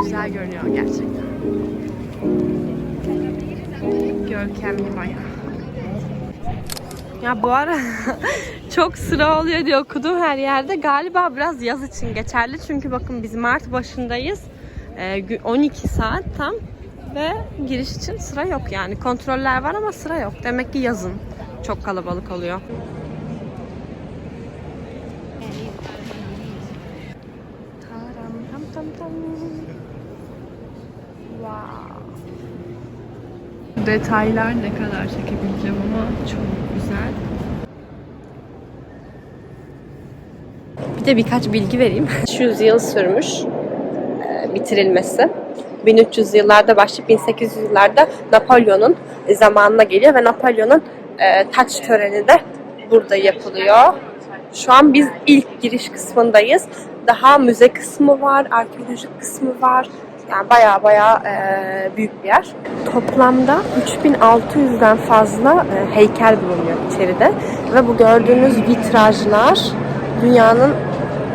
Güzel görünüyor gerçekten. Görkemli bayağı. Ya bu ara çok sıra oluyor diye okudum her yerde. Galiba biraz yaz için geçerli. Çünkü bakın biz Mart başındayız. Ee, gü- 12 saat tam ve giriş için sıra yok yani. Kontroller var ama sıra yok. Demek ki yazın çok kalabalık oluyor. Detaylar ne kadar çekebileceğim ama çok güzel. Bir de birkaç bilgi vereyim. 300 yıl sürmüş e, bitirilmesi. 1300 yıllarda başlayıp 1800 yıllarda Napolyon'un zamanına geliyor ve Napolyon'un e, taç töreni de burada yapılıyor. Şu an biz ilk giriş kısmındayız. Daha müze kısmı var, arkeolojik kısmı var. Yani baya baya büyük bir yer. Toplamda 3600'den fazla e, heykel bulunuyor içeride. Ve bu gördüğünüz vitrajlar dünyanın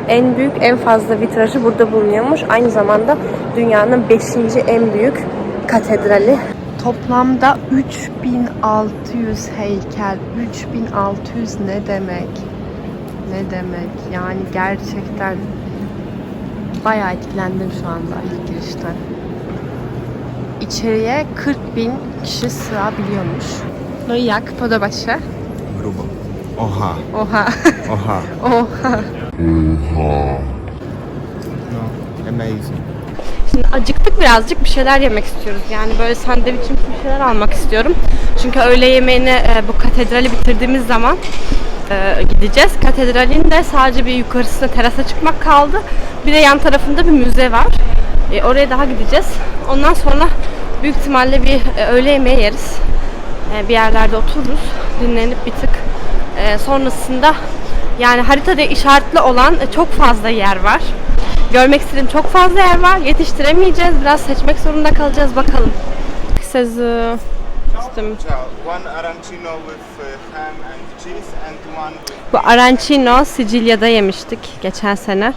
en büyük, en fazla vitrajı burada bulunuyormuş. Aynı zamanda dünyanın 5. en büyük katedrali. Toplamda 3600 heykel. 3600 ne demek? Ne demek? Yani gerçekten bayağı etkilendim şu anda ilk girişten. İçeriye 40 bin kişi sığabiliyormuş. No i jak? Podoba się? Grubo. Oha, Oha. oha. Oha. No, amazing. Şimdi acıktık birazcık bir şeyler yemek istiyoruz. Yani böyle sandviçimsi bir şeyler almak istiyorum. Çünkü öğle yemeğini e, bu katedrali bitirdiğimiz zaman e, gideceğiz. Katedralin de sadece bir yukarısına terasa çıkmak kaldı. Bir de yan tarafında bir müze var. E, oraya daha gideceğiz. Ondan sonra büyük ihtimalle bir e, öğle yemeği yeriz. E, bir yerlerde otururuz. Dinlenip bir tık. E, sonrasında yani haritada işaretli olan çok fazla yer var. Görmek istediğim çok fazla yer var. Yetiştiremeyeceğiz. Biraz seçmek zorunda kalacağız. Bakalım. Says, uh, Bu arancino Sicilya'da yemiştik geçen sene.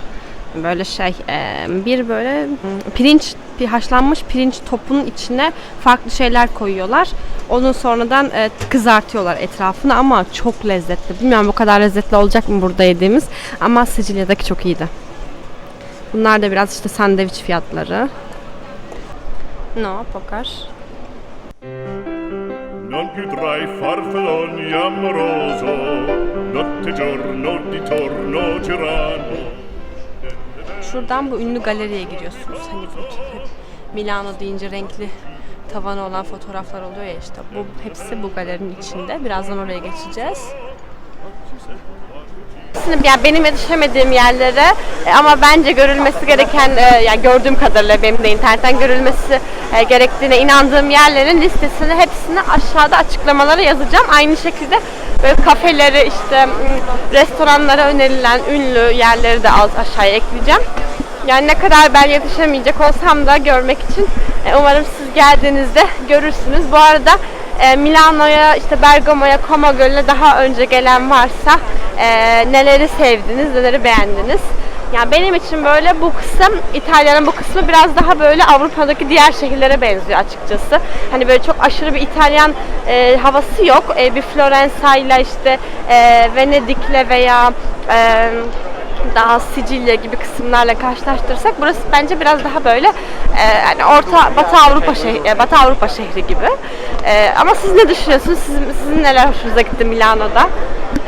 Böyle şey e, bir böyle mm, pirinç haşlanmış pirinç topunun içine farklı şeyler koyuyorlar. Onun sonradan e, kızartıyorlar etrafını ama çok lezzetli. Bilmiyorum bu kadar lezzetli olacak mı burada yediğimiz ama Sicilya'daki çok iyiydi. Bunlar da biraz işte sandviç fiyatları. No, pokaż. Non più tra farfalloni amoroso, notte giorno di torno girano. Şuradan bu ünlü galeriye giriyorsunuz. Hani bu Milano deyince renkli tavanı olan fotoğraflar oluyor ya işte. Bu hepsi bu galerinin içinde. Birazdan oraya geçeceğiz. Yani benim yetişemediğim yerlere e, ama bence görülmesi gereken e, yani gördüğüm kadarıyla benim de internetten görülmesi e, gerektiğine inandığım yerlerin listesini hepsini aşağıda açıklamalara yazacağım. Aynı şekilde böyle kafeleri işte restoranlara önerilen ünlü yerleri de alt aşağıya ekleyeceğim. Yani ne kadar ben yetişemeyecek olsam da görmek için e, umarım siz geldiğinizde görürsünüz. Bu arada e, Milano'ya, işte Bergamo'ya, Como Gölü'ne daha önce gelen varsa e, neleri sevdiniz, neleri beğendiniz? Yani benim için böyle bu kısım, İtalya'nın bu kısmı biraz daha böyle Avrupa'daki diğer şehirlere benziyor açıkçası. Hani böyle çok aşırı bir İtalyan e, havası yok. E, bir Floransa'yla işte e, Venedik'le veya e, daha Sicilya gibi kısımlarla karşılaştırırsak burası bence biraz daha böyle e, yani orta Batı Avrupa şehri, e, Batı Avrupa şehri gibi. E, ama siz ne düşünüyorsunuz? Sizin, sizin neler hoşunuza gitti Milano'da?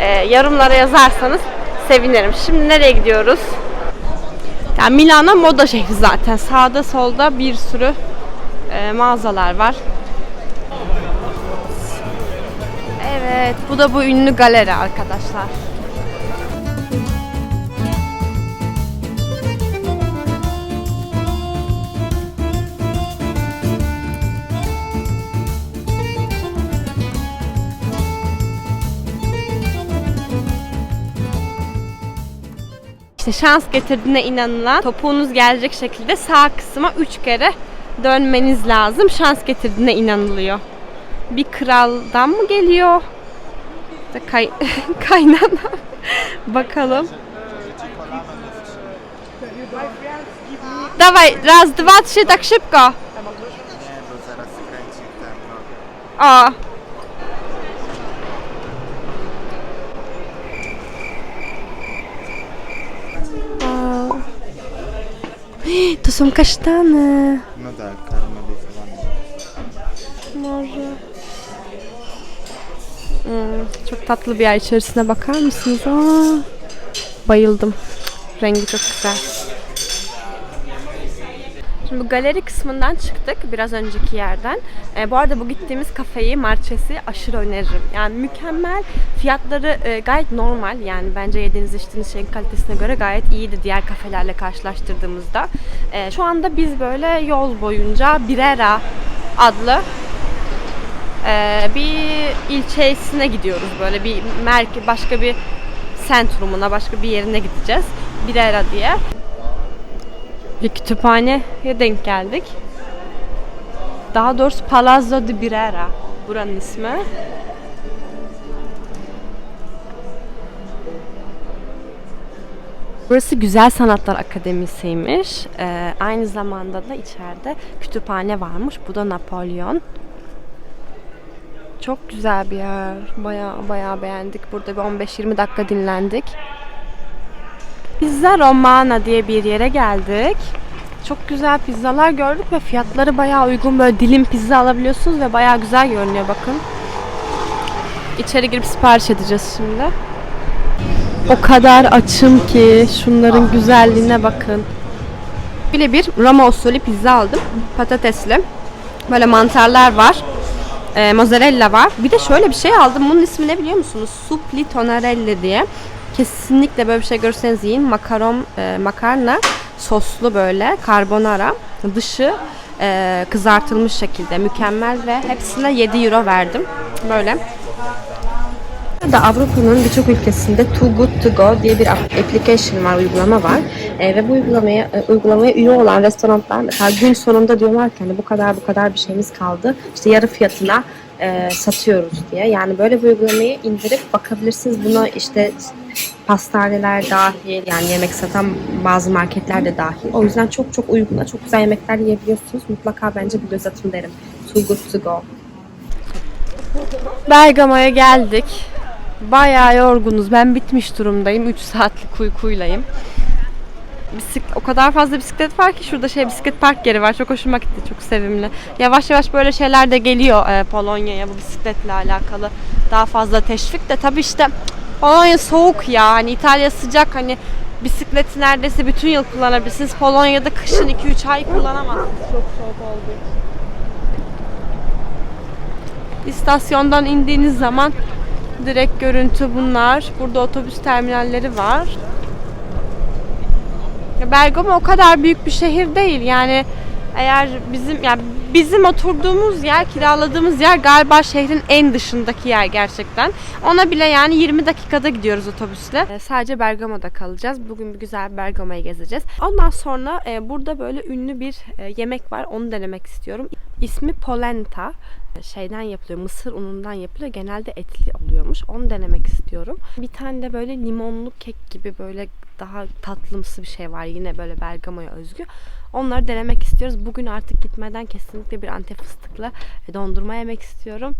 E, yorumlara yazarsanız sevinirim. Şimdi nereye gidiyoruz? Yani Milano moda şehri zaten. Sağda solda bir sürü e, mağazalar var. Evet, bu da bu ünlü galeri arkadaşlar. İşte şans getirdiğine inanılan topuğunuz gelecek şekilde sağ kısma 3 kere dönmeniz lazım. Şans getirdiğine inanılıyor. Bir kraldan mı geliyor? Kay kaynana. Bakalım. Dawaj, raz, dwa, trzy, tak szybko. O. To są kasztany. No tak, karmelizowane. Może. Hmm, çok tatlı bir yer içerisine bakar mısınız? Aa, bayıldım. Rengi çok güzel. Şimdi galeri kısmından çıktık biraz önceki yerden. E, bu arada bu gittiğimiz kafeyi, marçesi aşırı öneririm. Yani mükemmel. Fiyatları e, gayet normal. Yani bence yediğiniz içtiğiniz şeyin kalitesine göre gayet iyiydi diğer kafelerle karşılaştırdığımızda. E, şu anda biz böyle yol boyunca Birera adlı ee, bir ilçesine gidiyoruz böyle bir merke başka bir sentrumuna başka bir yerine gideceğiz. Birera diye. Bir kütüphaneye denk geldik. Daha doğrusu Palazzo di Birera buranın ismi. Burası Güzel Sanatlar Akademisi'ymiş. Ee, aynı zamanda da içeride kütüphane varmış. Bu da Napolyon. Çok güzel bir yer. Baya baya beğendik. Burada bir 15-20 dakika dinlendik. Pizza Romana diye bir yere geldik. Çok güzel pizzalar gördük ve fiyatları baya uygun. Böyle dilim pizza alabiliyorsunuz ve baya güzel görünüyor bakın. İçeri girip sipariş edeceğiz şimdi. O kadar açım ki şunların güzelliğine bakın. Böyle bir Roma usulü pizza aldım. Patatesli. Böyle mantarlar var. E, mozzarella var. Bir de şöyle bir şey aldım. Bunun ismi ne biliyor musunuz? Supli tonarelli diye. Kesinlikle böyle bir şey görürseniz yiyin. Makaron, e, makarna soslu böyle carbonara. Dışı e, kızartılmış şekilde mükemmel ve hepsine 7 euro verdim. Böyle. da Avrupa'nın birçok ülkesinde Too Good To Go diye bir application var, uygulama var. E, ve bu uygulamaya e, uygulamaya üye olan restoranlar mesela gün sonunda diyorlar ki hani bu kadar bu kadar bir şeyimiz kaldı. İşte yarı fiyatına e, satıyoruz diye. Yani böyle bir uygulamayı indirip bakabilirsiniz. Buna işte pastaneler dahil yani yemek satan bazı marketler de dahil. O yüzden çok çok uyguna, çok güzel yemekler yiyebiliyorsunuz. Mutlaka bence bir göz atın derim. Too Good To Go. Bergama'ya geldik. Bayağı yorgunuz. Ben bitmiş durumdayım. 3 saatlik uykuylayım. Bisiklet, o kadar fazla bisiklet var ki şurada şey bisiklet park yeri var. Çok hoşuma gitti. Çok sevimli. Yavaş yavaş böyle şeyler de geliyor e, Polonya'ya bu bisikletle alakalı. Daha fazla teşvik de tabii işte Polonya soğuk ya. Hani İtalya sıcak hani bisikleti neredeyse bütün yıl kullanabilirsiniz. Polonya'da kışın 2-3 ay kullanamazsınız. Çok soğuk olduğu için. İstasyondan indiğiniz zaman direkt görüntü bunlar. Burada otobüs terminalleri var. Bergama o kadar büyük bir şehir değil. Yani eğer bizim yani bizim oturduğumuz yer, kiraladığımız yer galiba şehrin en dışındaki yer gerçekten. Ona bile yani 20 dakikada gidiyoruz otobüsle. Ee, sadece Bergama'da kalacağız. Bugün bir güzel Bergama'yı gezeceğiz. Ondan sonra e, burada böyle ünlü bir e, yemek var. Onu denemek istiyorum. İsmi polenta. Şeyden yapılıyor, mısır unundan yapılıyor. Genelde etli oluyormuş. Onu denemek istiyorum. Bir tane de böyle limonlu kek gibi böyle daha tatlımsı bir şey var. Yine böyle Bergama'ya özgü. Onları denemek istiyoruz. Bugün artık gitmeden kesinlikle bir antep fıstıklı dondurma yemek istiyorum.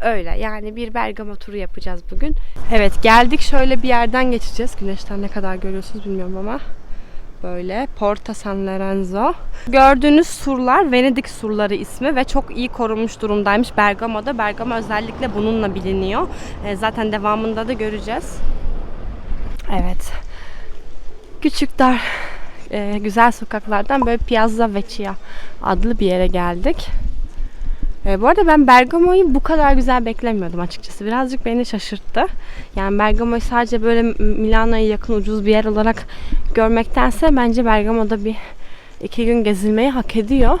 Öyle yani bir Bergama turu yapacağız bugün. Evet geldik şöyle bir yerden geçeceğiz. Güneşten ne kadar görüyorsunuz bilmiyorum ama. Böyle Porta San Lorenzo. Gördüğünüz surlar Venedik surları ismi ve çok iyi korunmuş durumdaymış Bergamo'da. Bergamo özellikle bununla biliniyor. E, zaten devamında da göreceğiz. Evet. Küçük dar e, güzel sokaklardan böyle Piazza Vecchia adlı bir yere geldik. E, bu arada ben Bergamo'yu bu kadar güzel beklemiyordum açıkçası. Birazcık beni şaşırttı. Yani Bergamo'yu sadece böyle Milano'ya yakın ucuz bir yer olarak görmektense bence Bergamo'da bir iki gün gezilmeyi hak ediyor.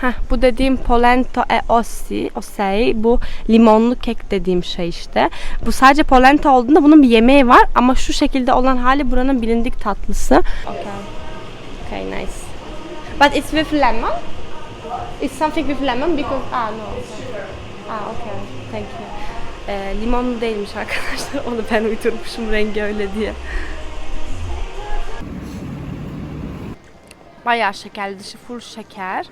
Heh, bu dediğim polento e ossi, osei, bu limonlu kek dediğim şey işte. Bu sadece polenta olduğunda bunun bir yemeği var ama şu şekilde olan hali buranın bilindik tatlısı. Okay. Okay, nice. But it's with lemon? It's something with lemon because ah no. Ah okay. Thank you. Ee, limonlu değilmiş arkadaşlar. Onu ben uydurmuşum rengi öyle diye. Bayağı şekerli dışı full şeker.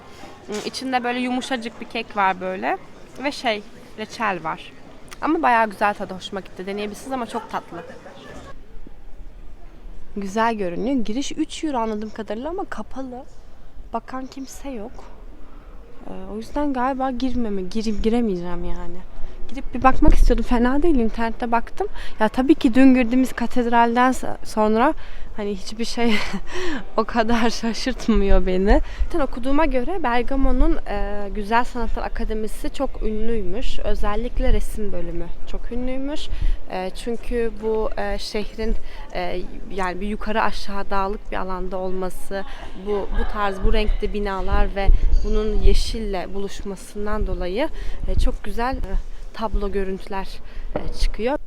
Hmm, İçinde böyle yumuşacık bir kek var böyle. Ve şey reçel var. Ama bayağı güzel tadı hoşuma gitti. Deneyebilirsiniz ama çok tatlı. Güzel görünüyor. Giriş 3 euro anladığım kadarıyla ama kapalı. Bakan kimse yok. Ու ստան գայ բա girmem, girib girem izramiyane։ Gidip bir bakmak istiyordum. Fena değil. internette baktım. Ya tabii ki dün girdiğimiz katedralden sonra hani hiçbir şey o kadar şaşırtmıyor beni. Zaten okuduğuma göre Bergamo'nun e, Güzel Sanatlar Akademisi çok ünlüymüş. Özellikle resim bölümü çok ünlüymüş. E, çünkü bu e, şehrin e, yani bir yukarı aşağı dağlık bir alanda olması, bu bu tarz bu renkli binalar ve bunun yeşille buluşmasından dolayı e, çok güzel e, tablo görüntüler e, çıkıyor.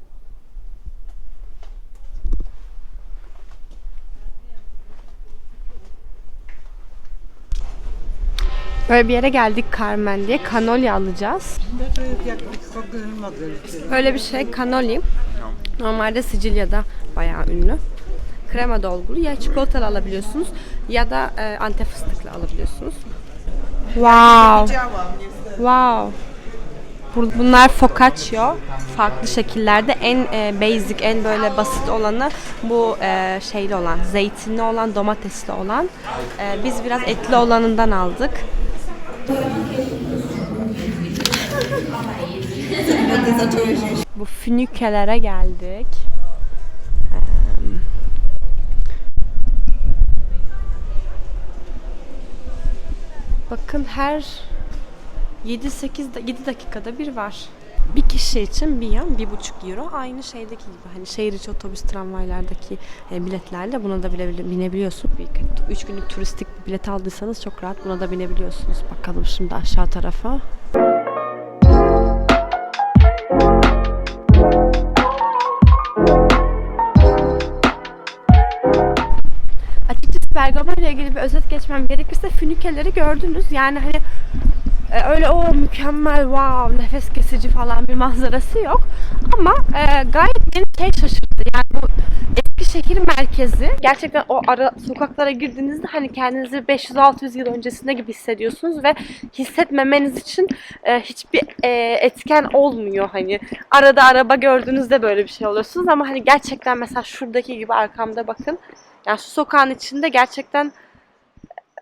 Böyle bir yere geldik Carmen diye. Kanoli alacağız. Böyle bir şey kanoli. Normalde Sicilya'da bayağı ünlü. Krema dolgulu ya çikolatalı alabiliyorsunuz ya da e, antep fıstıklı alabiliyorsunuz. Wow. Wow. Bunlar focaccia. Farklı şekillerde en e, basic, en böyle basit olanı bu e, şeyli olan, zeytinli olan, domatesli olan. E, biz biraz etli olanından aldık. Bu fünükelere geldik. Bakın her 7-8 da- 7 dakikada bir var. Bir kişi için bir yan bir buçuk euro aynı şeydeki gibi hani şehir içi otobüs tramvaylardaki e, biletlerle buna da bile, binebiliyorsun. Bir 3 günlük turistik bir bilet aldıysanız çok rahat buna da binebiliyorsunuz. Bakalım şimdi aşağı tarafa. Açıkçası Bergama ile ilgili bir özet geçmem gerekirse fünikeleri gördünüz. Yani hani e, öyle o mükemmel wow nefes kesici falan bir manzarası yok. Ama e, gayet beni şey şaşırttı. Yani bu Eskişehir merkezi gerçekten o ara sokaklara girdiğinizde hani kendinizi 500-600 yıl öncesinde gibi hissediyorsunuz ve hissetmemeniz için e, hiçbir e, etken olmuyor hani arada araba gördüğünüzde böyle bir şey oluyorsunuz ama hani gerçekten mesela şuradaki gibi arkamda bakın yani şu sokağın içinde gerçekten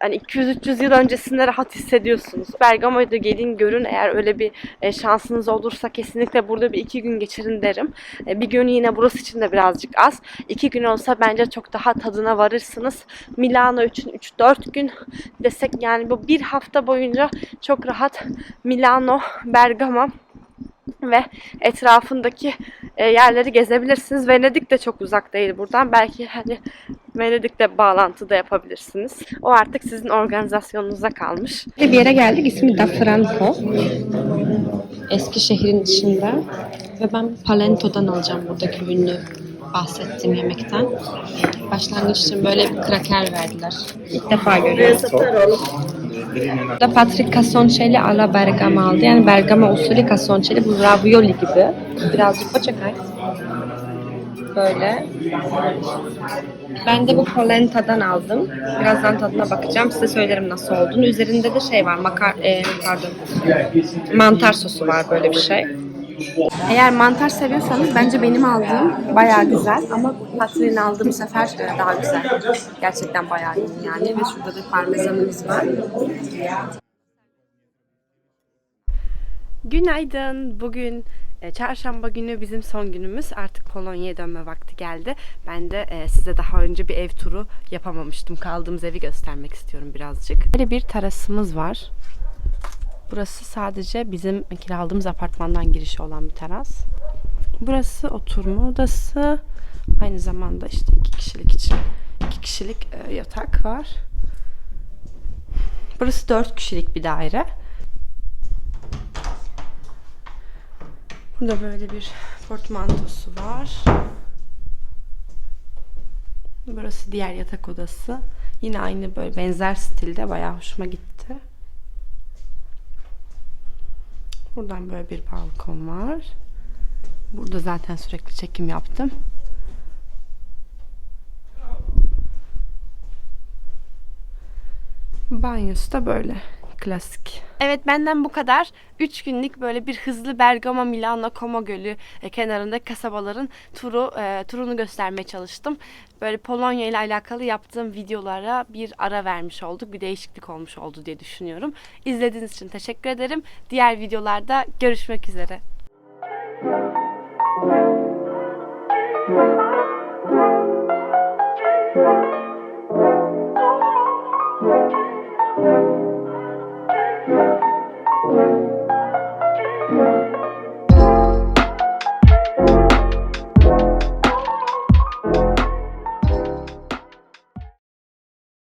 hani 200-300 yıl öncesinde rahat hissediyorsunuz. Bergamo'ya da gelin görün eğer öyle bir e, şansınız olursa kesinlikle burada bir iki gün geçirin derim. E, bir gün yine burası için de birazcık az. İki gün olsa bence çok daha tadına varırsınız. Milano için 3-4 gün desek yani bu bir hafta boyunca çok rahat Milano, Bergamo ve etrafındaki e, yerleri gezebilirsiniz. Venedik de çok uzak değil buradan. Belki hani Venedik'le bağlantı da yapabilirsiniz. O artık sizin organizasyonunuza kalmış. Bir yere geldik. İsmi Da Franco. Eskişehir'in içinde. Ve ben Palento'dan alacağım buradaki ünlü bahsettiğim yemekten. Başlangıç için böyle bir kraker verdiler. İlk defa görüyorum. Burada Patrick Cassoncelli alla Bergama aldı. Yani Bergama usulü Cassoncelli. Bu ravioli gibi. Birazcık bacakay. Böyle. Ben de bu polenta'dan aldım. Birazdan tadına bakacağım. Size söylerim nasıl olduğunu. Üzerinde de şey var. Makar, e, pardon. Mantar sosu var böyle bir şey. Eğer mantar seviyorsanız bence benim aldığım bayağı güzel ama Patrick'in aldığım sefer e, daha güzel. Gerçekten bayağı iyi yani ve şurada da parmesanımız var. Günaydın. Bugün e, çarşamba günü bizim son günümüz. Artık Polonya'ya dönme vakti geldi. Ben de e, size daha önce bir ev turu yapamamıştım. Kaldığımız evi göstermek istiyorum birazcık. Böyle bir terasımız var. Burası sadece bizim kiraladığımız apartmandan girişi olan bir teras. Burası oturma odası. Aynı zamanda işte iki kişilik için iki kişilik e, yatak var. Burası dört kişilik bir daire. Burada böyle bir portmantosu var. Burası diğer yatak odası. Yine aynı böyle benzer stilde bayağı hoşuma gitti. Buradan böyle bir balkon var. Burada zaten sürekli çekim yaptım. Banyosu da böyle klasik. Evet benden bu kadar. 3 günlük böyle bir hızlı Bergamo, Milano, Como Gölü e, kenarında kasabaların turu e, turunu göstermeye çalıştım. Böyle Polonya ile alakalı yaptığım videolara bir ara vermiş olduk. Bir değişiklik olmuş oldu diye düşünüyorum. İzlediğiniz için teşekkür ederim. Diğer videolarda görüşmek üzere. Thank you.